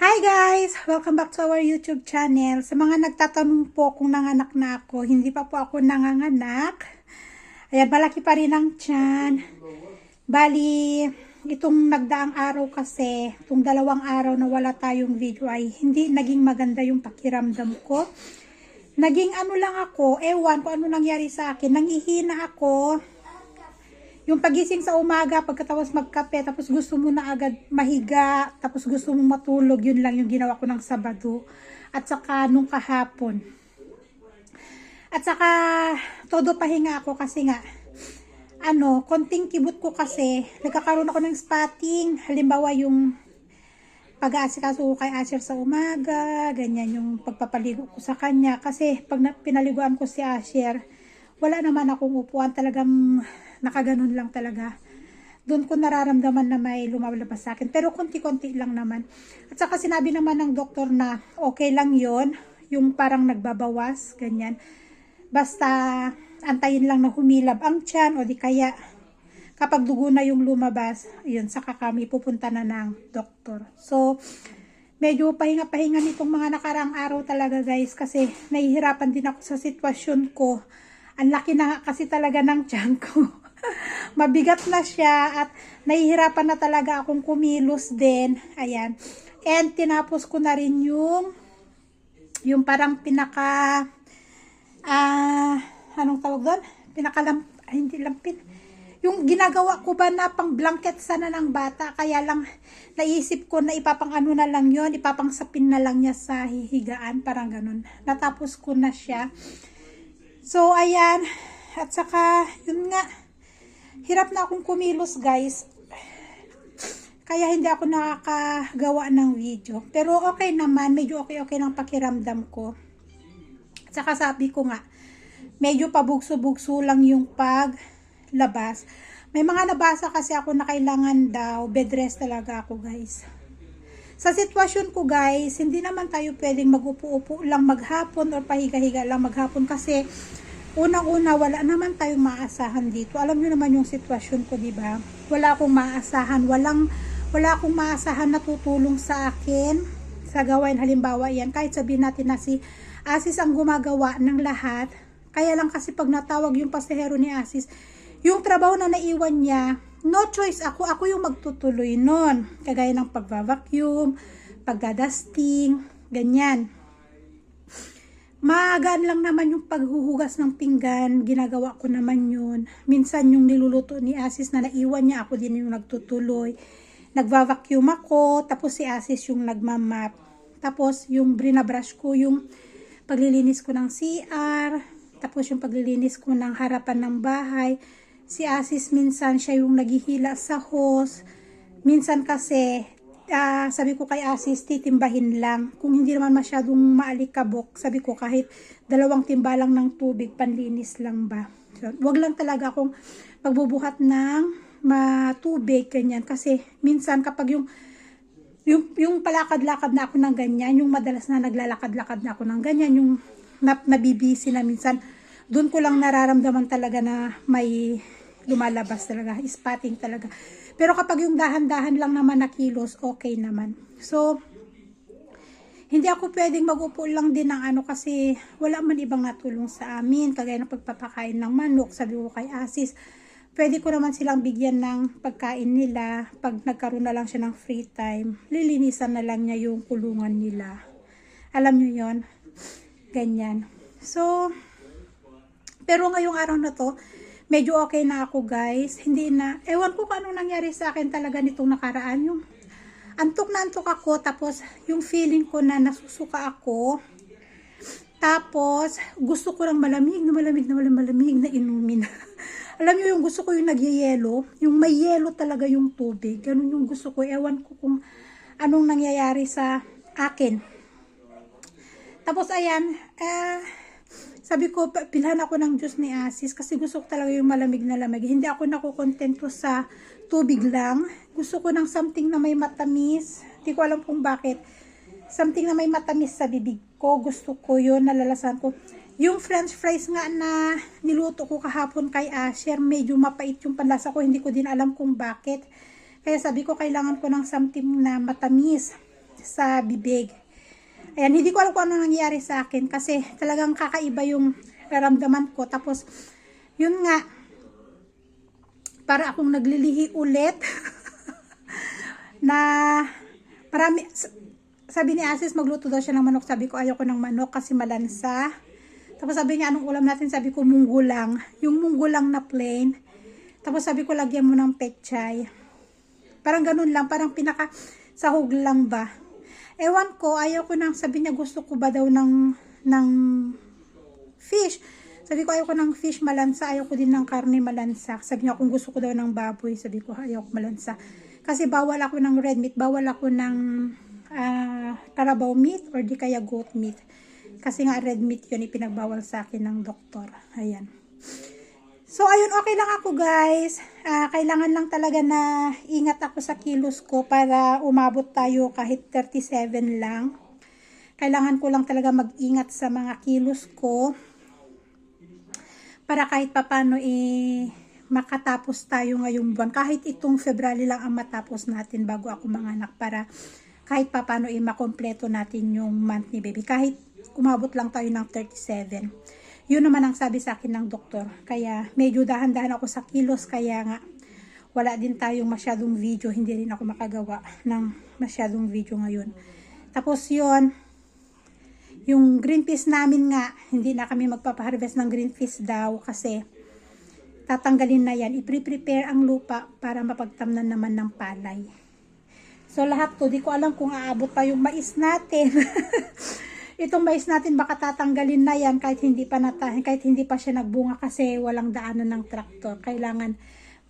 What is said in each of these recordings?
Hi guys! Welcome back to our YouTube channel. Sa mga nagtatanong po kung nanganak na ako, hindi pa po ako nanganganak. Ayan, malaki pa rin ang tiyan. Bali, itong nagdaang araw kasi, itong dalawang araw na wala tayong video ay hindi naging maganda yung pakiramdam ko. Naging ano lang ako, ewan ko ano nangyari sa akin. Nangihina ako, yung pagising sa umaga, pagkatapos magkape, tapos gusto mo na agad mahiga, tapos gusto mo matulog, yun lang yung ginawa ko ng Sabado. At saka nung kahapon. At saka, todo pahinga ako kasi nga, ano, konting kibot ko kasi, nagkakaroon ako ng spotting. Halimbawa yung pag-aasikaso ko kay Asher sa umaga, ganyan yung pagpapaligo ko sa kanya. Kasi pag na- pinaliguan ko si Asher, wala naman akong upuan, talagang nakaganon lang talaga. Doon ko nararamdaman na may lumalabas sa akin. Pero konti-konti lang naman. At saka sinabi naman ng doktor na okay lang yon yung parang nagbabawas, ganyan. Basta antayin lang na humilab ang tiyan o di kaya kapag dugo na yung lumabas, yun, saka kami pupunta na ng doktor. So, medyo pahinga-pahinga nitong mga nakarang araw talaga guys kasi nahihirapan din ako sa sitwasyon ko. Ang laki na kasi talaga ng tiyan ko. Mabigat na siya at nahihirapan na talaga akong kumilos din. Ayan. And tinapos ko na rin yung yung parang pinaka ah anong tawag doon? Pinakalam ay, hindi lampin. Yung ginagawa ko ba na pang blanket sana ng bata kaya lang naisip ko na ipapang ano na lang yon ipapang sapin na lang niya sa hihigaan parang ganun. Natapos ko na siya. So ayan at saka yun nga hirap na akong kumilos guys. Kaya hindi ako nakakagawa ng video. Pero okay naman, medyo okay-okay ng pakiramdam ko. At saka sabi ko nga, medyo pabugso-bugso lang yung paglabas. May mga nabasa kasi ako na kailangan daw, bed rest talaga ako guys. Sa sitwasyon ko guys, hindi naman tayo pwedeng mag-upo-upo lang maghapon or pahiga-higa lang maghapon kasi unang-una wala naman tayong maasahan dito. Alam niyo naman yung sitwasyon ko, di ba? Wala akong maasahan, walang wala akong maasahan na tutulong sa akin sa gawain halimbawa yan kahit sabihin natin na si Asis ang gumagawa ng lahat kaya lang kasi pag natawag yung pasahero ni Asis yung trabaho na naiwan niya no choice ako ako yung magtutuloy nun kagaya ng pagva-vacuum pagdadusting ganyan Magaan lang naman yung paghuhugas ng pinggan, ginagawa ko naman yun. Minsan yung niluluto ni Asis na naiwan niya, ako din yung nagtutuloy. Nagva-vacuum ako, tapos si Asis yung nagmamap. Tapos yung brinabrush ko, yung paglilinis ko ng CR, tapos yung paglilinis ko ng harapan ng bahay. Si Asis minsan siya yung naghihila sa hose. Minsan kasi ah, sabi ko kay Asis, titimbahin lang. Kung hindi naman masyadong maalikabok, sabi ko kahit dalawang timba lang ng tubig, panlinis lang ba. So, wag lang talaga akong magbubuhat ng matubig, ganyan. Kasi minsan kapag yung yung, yung palakad-lakad na ako ng ganyan, yung madalas na naglalakad-lakad na ako ng ganyan, yung nap, nabibisi na minsan, doon ko lang nararamdaman talaga na may lumalabas talaga, spotting talaga. Pero kapag yung dahan-dahan lang naman na kilos, okay naman. So, hindi ako pwedeng magupo lang din ng ano kasi wala man ibang natulong sa amin. Kagaya ng pagpapakain ng manok, sabi ko kay Asis, pwede ko naman silang bigyan ng pagkain nila. Pag nagkaroon na lang siya ng free time, lilinisan na lang niya yung kulungan nila. Alam niyo yon Ganyan. So, pero ngayong araw na to, medyo okay na ako guys. Hindi na, ewan ko kung anong nangyari sa akin talaga nitong nakaraan. Yung antok na antok ako, tapos yung feeling ko na nasusuka ako. Tapos, gusto ko lang malamig na malamig na malamig, na inumin. Alam niyo yung gusto ko yung nagyayelo, yung may yelo talaga yung tubig. Ganun yung gusto ko. Ewan ko kung anong nangyayari sa akin. Tapos ayan, eh, sabi ko, pilhan ako ng juice ni Asis kasi gusto ko talaga yung malamig na lamig. Hindi ako nakukontento sa tubig lang. Gusto ko ng something na may matamis. Hindi ko alam kung bakit. Something na may matamis sa bibig ko. Gusto ko yun, nalalasan ko. Yung french fries nga na niluto ko kahapon kay Asher, medyo mapait yung panlasa ko. Hindi ko din alam kung bakit. Kaya sabi ko, kailangan ko ng something na matamis. sa bibig. Ayan, hindi ko alam kung ano nangyari sa akin kasi talagang kakaiba yung naramdaman ko. Tapos, yun nga, para akong naglilihi ulit na marami, sabi ni Asis magluto daw siya ng manok. Sabi ko ayoko ng manok kasi malansa. Tapos sabi niya anong ulam natin? Sabi ko munggo lang. Yung munggo lang na plain. Tapos sabi ko lagyan mo ng pechay. Parang ganun lang, parang pinaka sahog lang ba. Ewan ko, ayaw ko nang sabi niya gusto ko ba daw ng ng fish. Sabi ko ayaw ko ng fish malansa, ayaw ko din ng karne malansa. Sabi niya kung gusto ko daw ng baboy, sabi ko ayaw ko malansa. Kasi bawal ako ng red meat, bawal ako ng ah, carabao meat or di kaya goat meat. Kasi nga red meat yun ipinagbawal sa akin ng doktor. Ayan. So, ayun, okay lang ako guys. Ah, kailangan lang talaga na ingat ako sa kilos ko para umabot tayo kahit 37 lang. Kailangan ko lang talaga mag-ingat sa mga kilos ko para kahit papano eh, makatapos tayo ngayong buwan. Kahit itong February lang ang matapos natin bago ako manganak para kahit papano eh, makompleto natin yung month ni baby. Kahit umabot lang tayo ng 37. Yun naman ang sabi sa akin ng doktor. Kaya medyo dahan-dahan ako sa kilos. Kaya nga wala din tayong masyadong video. Hindi rin ako makagawa ng masyadong video ngayon. Tapos yun, yung green peas namin nga, hindi na kami magpapaharvest ng green peas daw kasi tatanggalin na yan. I-prepare ang lupa para mapagtamnan naman ng palay. So lahat to, di ko alam kung aabot pa yung mais natin. Itong mais natin baka tatanggalin na yan kahit hindi pa nata kahit hindi pa siya nagbunga kasi walang daanan ng traktor. Kailangan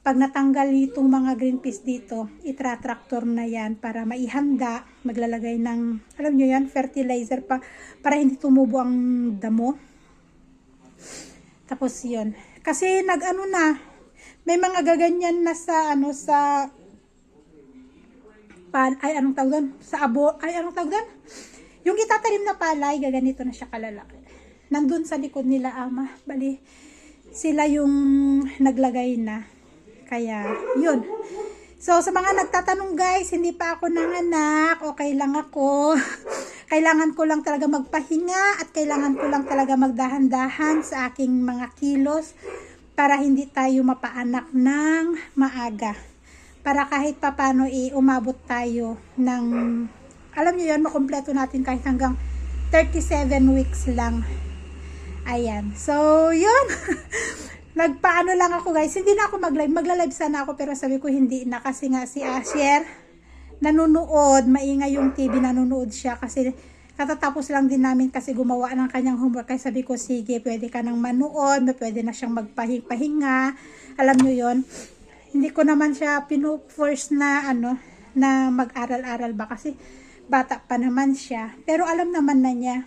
pag natanggal itong mga green peas dito, itra-tractor na yan para maihanda, maglalagay ng, alam nyo yan, fertilizer pa, para hindi tumubo ang damo. Tapos yun. Kasi nag-ano na, may mga gaganyan na sa, ano, sa, pan, ay, anong tawag doon? Sa abo, ay, anong tawag doon? Yung itatanim na palay, gaganito na siya kalalaki. Nandun sa likod nila, ama. Bali, sila yung naglagay na. Kaya, yun. So, sa mga nagtatanong guys, hindi pa ako nanganak, okay lang ako. kailangan ko lang talaga magpahinga at kailangan ko lang talaga magdahan-dahan sa aking mga kilos para hindi tayo mapaanak ng maaga. Para kahit papano i umabot tayo ng, alam niyo yun, makompleto natin kahit hanggang 37 weeks lang. Ayan. So, yun. Nagpaano lang ako guys. Hindi na ako mag-live. Magla-live sana ako pero sabi ko hindi na kasi nga si Asher nanonood. Maingay yung TV. Nanonood siya kasi katatapos lang din namin kasi gumawa ng kanyang homework. Kaya sabi ko, sige, pwede ka nang manood. Pwede na siyang magpahinga. Alam nyo yon Hindi ko naman siya pinu-force na ano na mag-aral-aral ba kasi bata pa naman siya. Pero alam naman na niya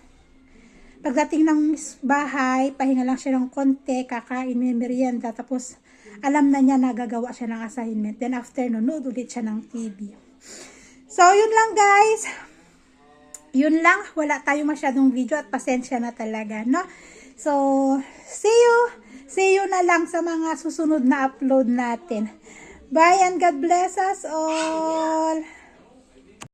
Pagdating ng bahay, pahinga lang siya ng konti, kakain, may merienda, tapos alam na niya na gagawa siya ng assignment. Then after, nanonood ulit siya ng TV. So, yun lang guys. Yun lang. Wala tayong masyadong video at pasensya na talaga, no? So, see you. See you na lang sa mga susunod na upload natin. Bye and God bless us all.